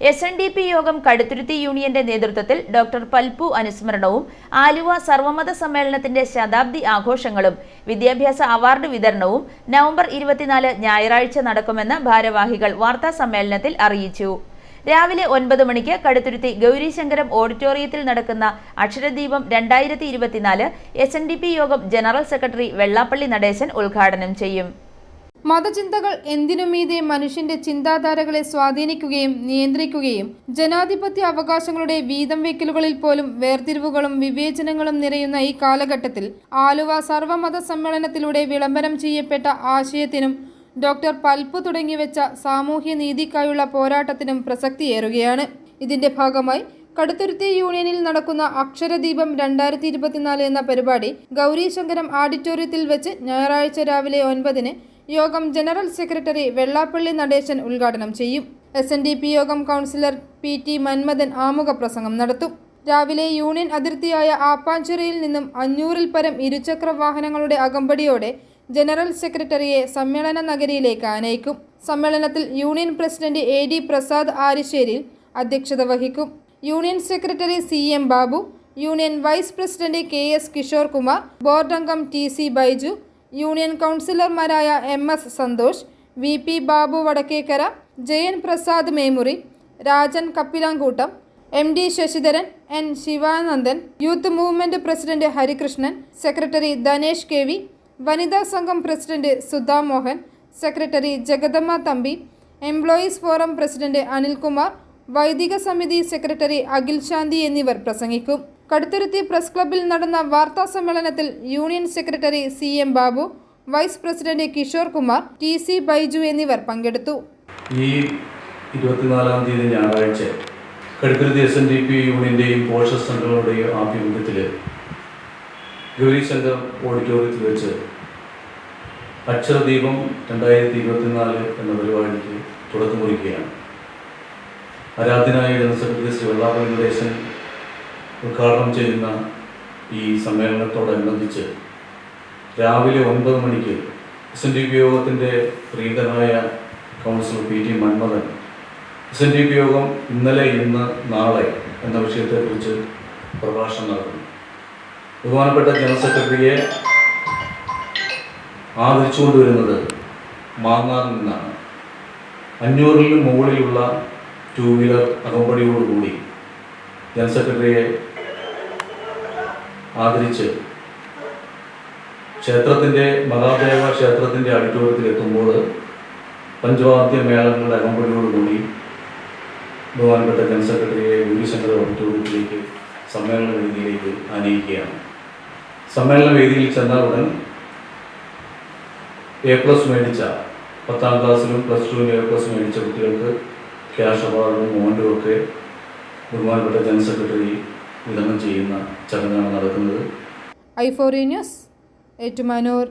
S N D P യോഗം കടുത്തുരുത്തി യൂണിയന്റെ നേതൃത്വത്തിൽ ഡോക്ടർ പൽപു അനുസ്മരണവും ആലുവ സർവമത സമ്മേളനത്തിന്റെ ശതാബ്ദി ആഘോഷങ്ങളും വിദ്യാഭ്യാസ അവാർഡ് വിതരണവും നവംബർ ഇരുപത്തിനാല് ഞായറാഴ്ച നടക്കുമെന്ന് ഭാരവാഹികൾ വാർത്താ സമ്മേളനത്തിൽ അറിയിച്ചു. രാവിലെ ഒൻപത് മണിക്ക് കടുത്തുരുത്തി ഗൗരീശങ്കരം ഓഡിറ്റോറിയത്തിൽ നടക്കുന്ന അക്ഷരദീപം രണ്ടായിരത്തി ഇരുപത്തിനാല് എസ് എൻ ഡി പി യോഗം ജനറൽ സെക്രട്ടറി വെള്ളാപ്പള്ളി നടേശൻ ഉദ്ഘാടനം ചെയ്യും. മതചിന്തകൾ എന്തിനുമീതെ മനുഷ്യന്റെ ചിന്താധാരകളെ സ്വാധീനിക്കുകയും നിയന്ത്രിക്കുകയും ജനാധിപത്യ അവകാശങ്ങളുടെ വീതം വെക്കലുകളിൽ പോലും വേർതിരിവുകളും വിവേചനങ്ങളും നിറയുന്ന ഈ കാലഘട്ടത്തിൽ ആലുവ സർവമത സമ്മേളനത്തിലൂടെ വിളംബരം ചെയ്യപ്പെട്ട ആശയത്തിനും ഡോക്ടർ പൽപ്പ് തുടങ്ങിവെച്ച സാമൂഹ്യ നീതിക്കായുള്ള പോരാട്ടത്തിനും പ്രസക്തിയേറുകയാണ്. ഇതിന്റെ ഭാഗമായി കടുത്തുരുത്തി യൂണിയനിൽ നടക്കുന്ന അക്ഷരദീപം രണ്ടായിരത്തി ഇരുപത്തിനാല് എന്ന പരിപാടി ഗൗരീശങ്കരം ഓഡിറ്റോറിയത്തിൽ വെച്ച് ഞായറാഴ്ച രാവിലെ ഒൻപതിന് യോഗം ജനറൽ സെക്രട്ടറി വെള്ളാപ്പള്ളി നടേശൻ ഉദ്ഘാടനം ചെയ്യും. എസ് എൻ ഡി പി യോഗം കൗൺസിലർ പി ടി മന്മഥൻ ആമുഖ പ്രസംഗം നടത്തും. രാവിലെ യൂണിയൻ അതിർത്തിയായ ആപ്പാഞ്ചിറയിൽ നിന്നും അഞ്ഞൂറിൽ പരം ഇരുചക്ര വാഹനങ്ങളുടെ അകമ്പടിയോടെ ജനറൽ സെക്രട്ടറിയെ സമ്മേളന നഗരിയിലേക്ക് ആനയിക്കും. സമ്മേളനത്തിൽ union president A D Prasad Arisseril അധ്യക്ഷത വഹിക്കും. Union secretary C M Babu union vice president K S Kishore Kumar board അംഗം ടി സി ബൈജു യൂണിയൻ കൗൺസിലർമാരായ M S Santhosh V P Babu Vadakkekara Jayan Prasad Memuri Rajan Kappilankoottam M D Sasidharan N Sivanandan youth movement president Harikrishnan secretary Dhanesh K V വനിതാ സംഘം president Sudha Mohan secretary Jagadamma Thampi employees forum president Anilkumar വൈദിക സമിതി secretary Akhil ശാന്തി എന്നിവർ പ്രസംഗിക്കും. Kaduthuruthy press ക്ലബ്ബിൽ നടന്ന വാർത്താ സമ്മേളനത്തിൽ union secretary C M Babu vice president Kishore Kumar T C Baiju എന്നിവർ പങ്കെടുത്തു. ഈ ഇരുപത്തിനാലാം തീയതി ഞായറാഴ്ച Kaduthuruthy S N D P യൂണിയന്റെയും പോഷക സംഘങ്ങളുടെയും ആഭിമുഖ്യത്തിൽ ഗൗരി ശങ്കർ ഓഡിറ്റോറിയത്തിൽ വെച്ച് അക്ഷരദീപം രണ്ടായിരത്തി ഇരുപത്തിനാല് എന്ന പരിപാടിക്ക് തുടക്കം കുറിക്കുകയാണ് ആരാധനായ ജനറൽ സെക്രട്ടറി ശ്രീ വെള്ളാപ്പള്ളി നടേശൻ ഉദ്ഘാടനം ചെയ്യുന്ന ഈ സമ്മേളനത്തോടനുബന്ധിച്ച് രാവിലെ ഒൻപത് മണിക്ക് എസ് എൻ ഡി പി യോഗത്തിന്റെ പ്രീതനായ councillor P T Manmathan S N D P യോഗം ഇന്നലെ ഇന്ന് നാളെ എന്ന വിഷയത്തെക്കുറിച്ച് പ്രഭാഷണം നടത്തുന്നു. ബഹുമാനപ്പെട്ട ജനറൽ സെക്രട്ടറിയെ ആദരിച്ചുകൊണ്ടുവരുന്നത് മാങ്ങാറിൽ നിന്നാണ്. അഞ്ഞൂറിന് മുകളിലുള്ള ടൂ വീലർ അകമ്പടിയോടുകൂടി ജനറൽ സെക്രട്ടറിയെ ആദരിച്ച് ക്ഷേത്രത്തിന്റെ മഹാദേവ ക്ഷേത്രത്തിന്റെ ആഡിറ്റോറിയത്തിൽ എത്തുമ്പോൾ പഞ്ചവാദ്യ മേളങ്ങളുടെ അകമ്പടിയോടുകൂടി ബഹുമാനപ്പെട്ട ജനറൽ സെക്രട്ടറിയെ ഗുരുശങ്കർ ഓഡിറ്റോറിയത്തിലേക്ക് സമ്മേളന വേദിയിലേക്ക് ആനയിക്കുകയാണ്. സമ്മേളന വേദിയിൽ ചെന്നാൽ ഉടൻ എ പ്ലസ് മേടിച്ച പത്താം ക്ലാസ്സിലും പ്ലസ് ടുവിലും എ പ്ലസ് മേടിച്ച കുട്ടികൾക്ക് ക്യാഷ് അവാർഡും മോണ്ടും ഒക്കെ ബഹുമാനപ്പെട്ട ജനറൽ സെക്രട്ടറി വിതരണം ചെയ്യുന്ന ചടങ്ങാണ് നടക്കുന്നത്. ഐ ഫോറി ന്യൂസ് ഏറ്റുമാനൂർ.